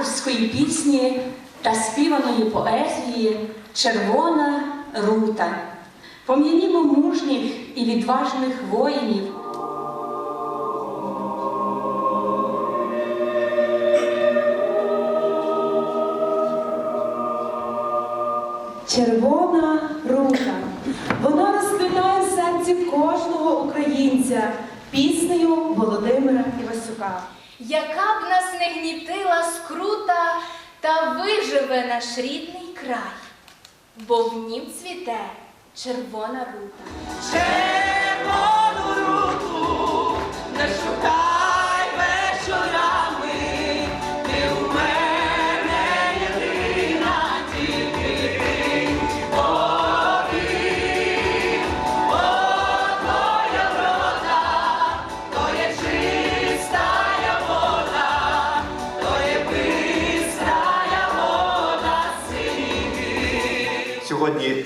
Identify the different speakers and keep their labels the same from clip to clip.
Speaker 1: авторської пісні та співаної поезії Червона рута. Пом'янімо мужніх і відважних воїнів.
Speaker 2: Червона рука. Вона розквітає в серці кожного українця піснею Володимира Івасюка.
Speaker 3: Яка б не гнітила скрута, та виживе наш рідний край, бо в нім цвіте червона рута.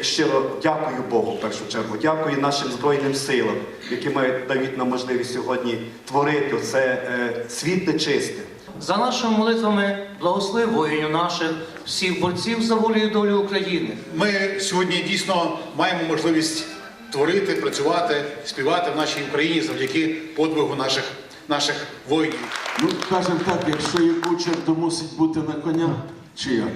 Speaker 4: Щиро дякую Богу в першу чергу. Дякую нашим Збройним силам, які мають дають нам можливість сьогодні творити це е, світле чисте.
Speaker 5: За нашими молитвами благослови воїнів наших, всіх борців за волю і долю України.
Speaker 6: Ми сьогодні дійсно маємо можливість творити, працювати, співати в нашій Україні завдяки подвигу наших, наших воїнів.
Speaker 7: Ну, кажемо так, якщо є кучер, то мусить бути на коня, чи як?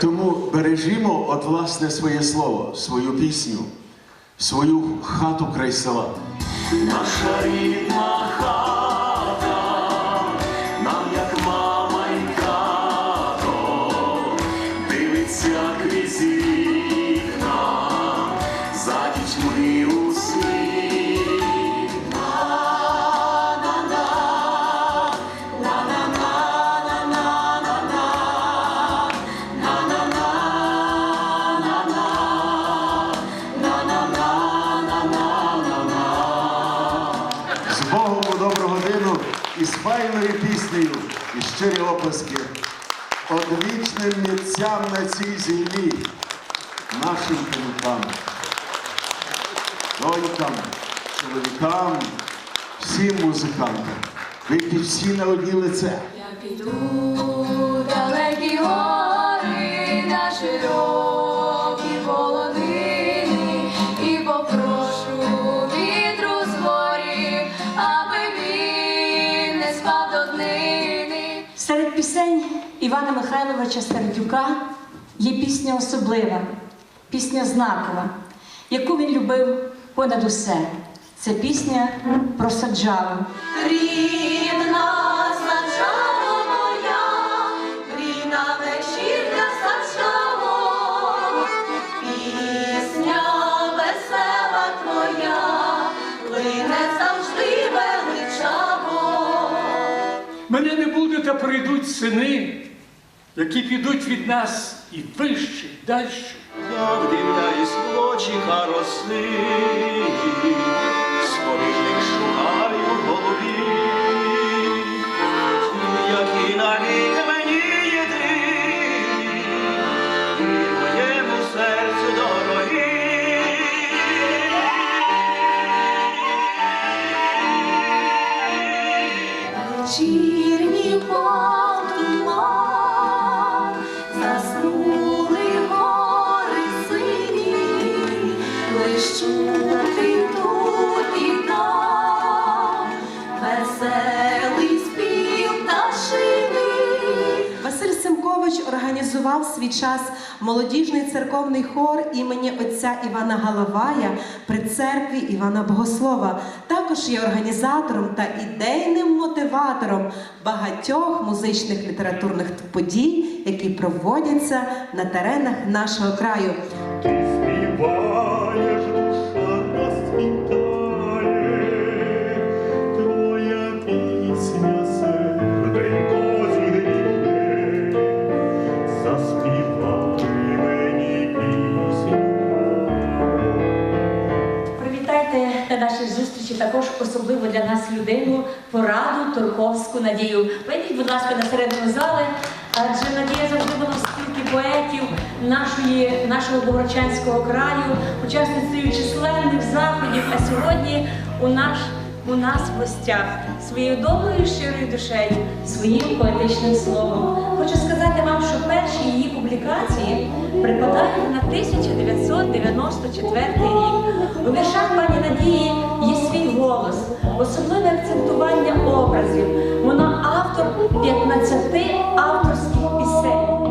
Speaker 7: Тому бережімо от власне своє слово, свою пісню, свою хату край села.
Speaker 8: Наша рідна хата,
Speaker 7: Богом у добру годину і з файною піснею, і щирі оплески одвічним митцям на цій землі, нашим жінкам, донькам, чоловікам, всім музикантам. Вийти всі на одні лице.
Speaker 3: Я піду далекі гори
Speaker 1: Івана Михайловича Сердюка є пісня особлива, пісня знакова, яку він любив понад усе. Це пісня про саджаву.
Speaker 9: Рідна саджава моя, рідна вечірня саджаво, пісня весела твоя, лине завжди величаво.
Speaker 10: Мене не буде, та прийдуть сини, які підуть від нас і вище, і далі.
Speaker 8: Я вдивляюсь в очі хароси, споріжник шукаю в голові,
Speaker 2: організував свій час молодіжний церковний хор імені отця Івана Галавая при церкві Івана Богослова. Також є організатором та ідейним мотиватором багатьох музичних літературних подій, які проводяться на теренах нашого краю.
Speaker 1: Особливо для нас людину, пораду Турковську Надію. Вийдіть, будь ласка, на середину зали, адже Надія завжди була в спілки поетів нашої, нашого Богородчанського краю, учасницею численних заходів. А сьогодні у наш у нас в гостях своєю доброю щирою душею, своїм поетичним словом. Хочу сказати вам, що перші її публікації припадають на 1994 рік. У віршах пані Надії є голос, особливе акцентування образів. Вона автор 15 авторських пісень.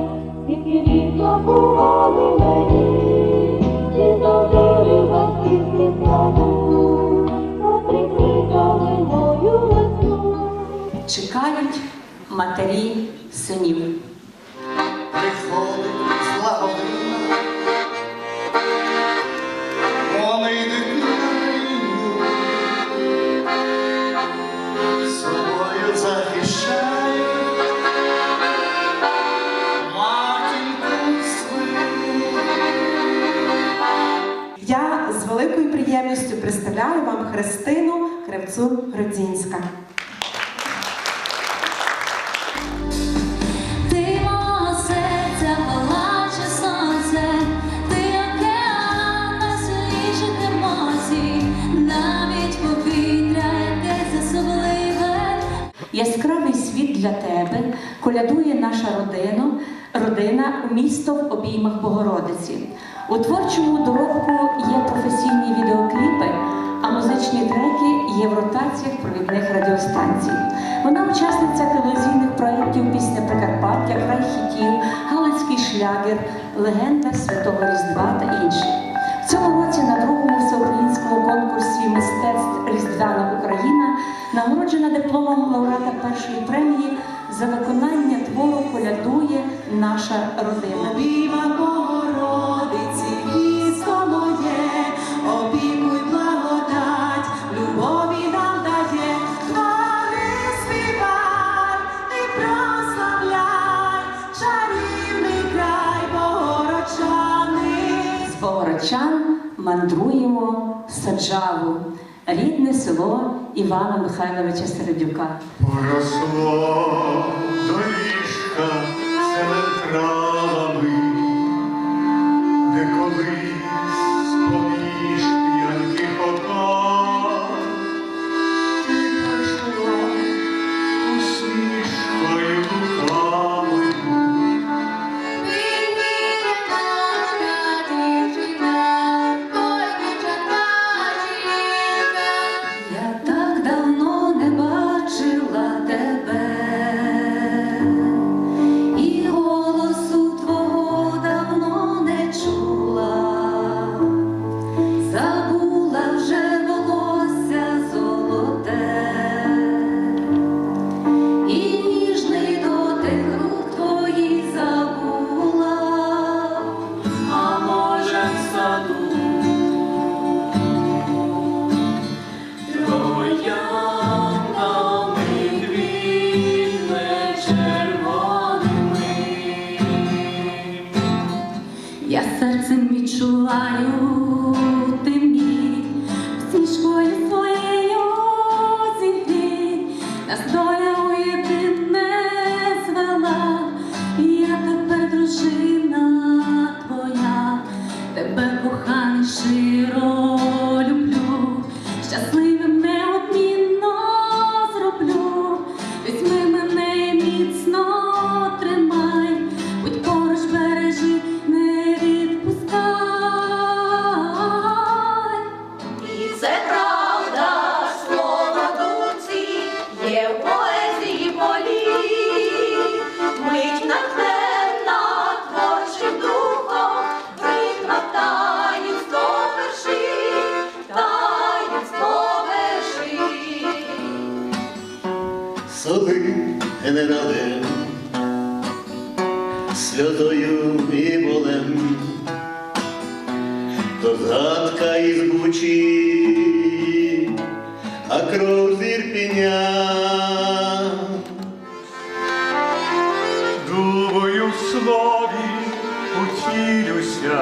Speaker 1: Чекають матері синів.
Speaker 9: Приходить
Speaker 11: повітря якесь особливе.
Speaker 1: Яскравий світ для тебе колядує наша родина, родина місто в обіймах Богородиці. У творчому доробку є професійні відеокліпи, музичні треки є в ротаціях провідних радіостанцій. Вона учасниця телевізійних проєктів Пісня Прикарпаття, Край хітів, Галицький шлягер, Легенда Святого Різдва та інші. В цьому році на другому всеукраїнському конкурсі мистецтв Різдвяна Україна нагороджена дипломом лауреата першої премії за виконання твору колядує наша родина.
Speaker 2: Обійма Богородиці,
Speaker 1: мандруємо в Саджаву, рідне село Івана Михайловича Середюка.
Speaker 9: Поросло доріжка сементравами, із Бучі, а кров з
Speaker 8: Думаю в слові утілюся,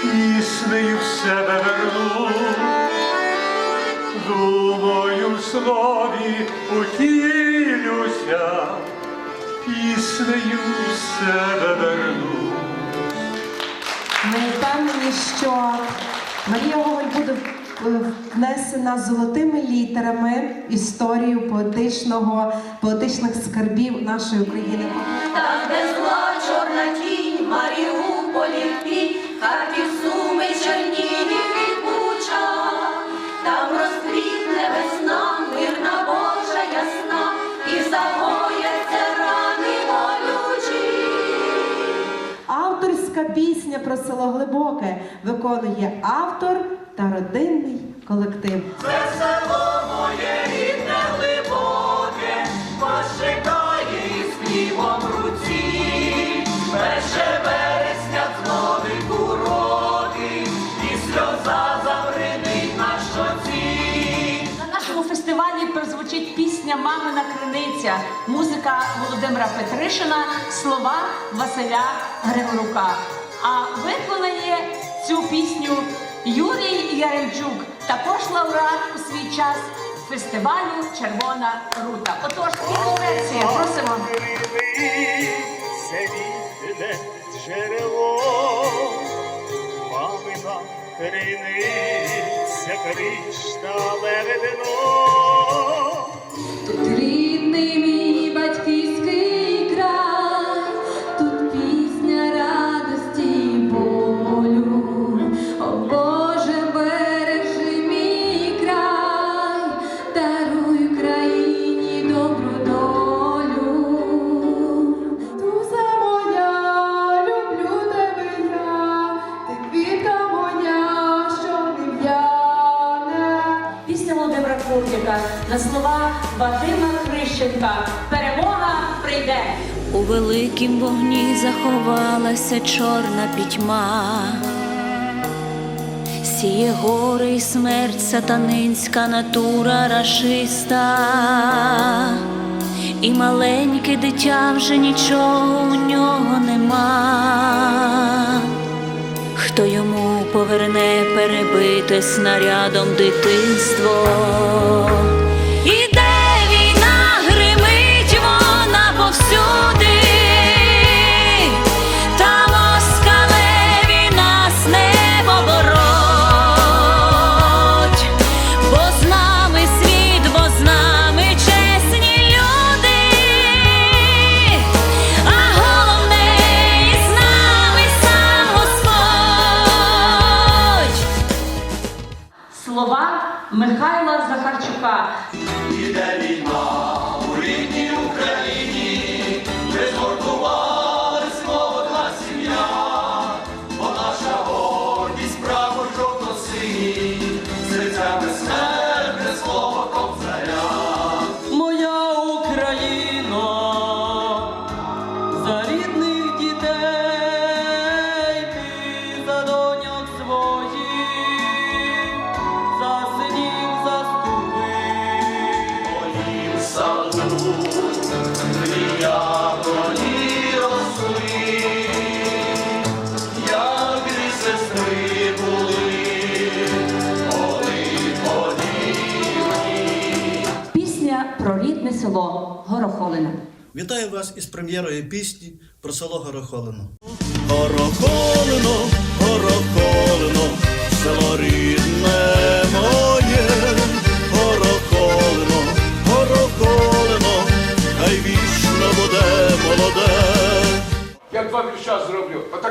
Speaker 8: піснею в себе верну. Думаю в слові утілюся, піснею в себе.
Speaker 2: Ми впевнені, що Марія Гоголь буде е, внесена золотими літерами історію поетичного, поетичних скарбів нашої України.
Speaker 9: Там, де зла чорна тінь, Маріуполі Харків, Суми, Чернігів
Speaker 2: Авторська пісня про село Глибоке виконує автор та родинний колектив.
Speaker 8: Весело моє
Speaker 1: Мамина криниця, музика Володимира Петришина, слова Василя Григорука. А виконає цю пісню Юрій Яремчук, також лауреат у свій час фестивалю Червона рута. Отож, версія, просимо.
Speaker 8: Джерело, мамина криниця, кришталеве вино.
Speaker 1: Вадима Хрищенка. Перемога прийде.
Speaker 11: У великім вогні заховалася чорна пітьма. Сіє гори й смерть сатанинська натура рашиста. І маленьке дитя вже нічого у нього нема. Хто йому поверне перебите снарядом дитинство?
Speaker 1: Михайла Захарчука.
Speaker 8: Іде війна у рідній Україні,
Speaker 1: Горохолина.
Speaker 12: Вітаю вас із прем'єрою пісні про село Горохолино.
Speaker 8: Горохолино, горохолино, село рідне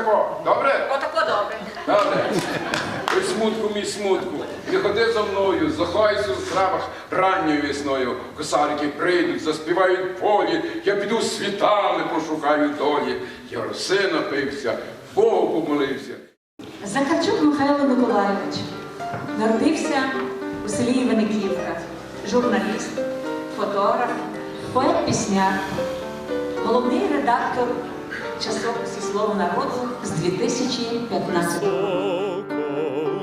Speaker 10: Отако, добре?
Speaker 1: Отако добре.
Speaker 10: Добре. Ой, смутку мій смутку, не ходи за мною, заховайся у травах ранньою весною. Косарики прийдуть, заспівають полі, я піду світами, пошукаю долі. Я роси напився, Богу помолився.
Speaker 1: Захарчук Михайло Миколайович народився у селі Іваниківка, журналіст, фотограф, поет-пісняр, головний редактор часопису Слово народу з 2015 року.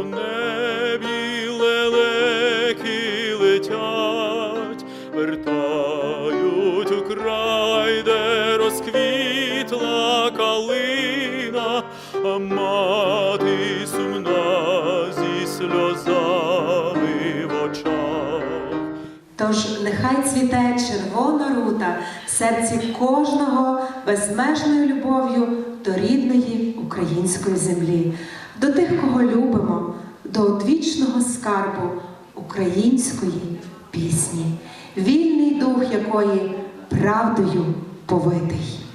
Speaker 8: Небі лелеки летять, вертають у край, де розквітла калина, а мати сумна зі сльозами в очах.
Speaker 2: Тож нехай цвіте червона рута в серці кожного безмежною любов'ю до рідної української землі, до тих, кого любимо, до одвічного скарбу української пісні, вільний дух якої правдою повитий.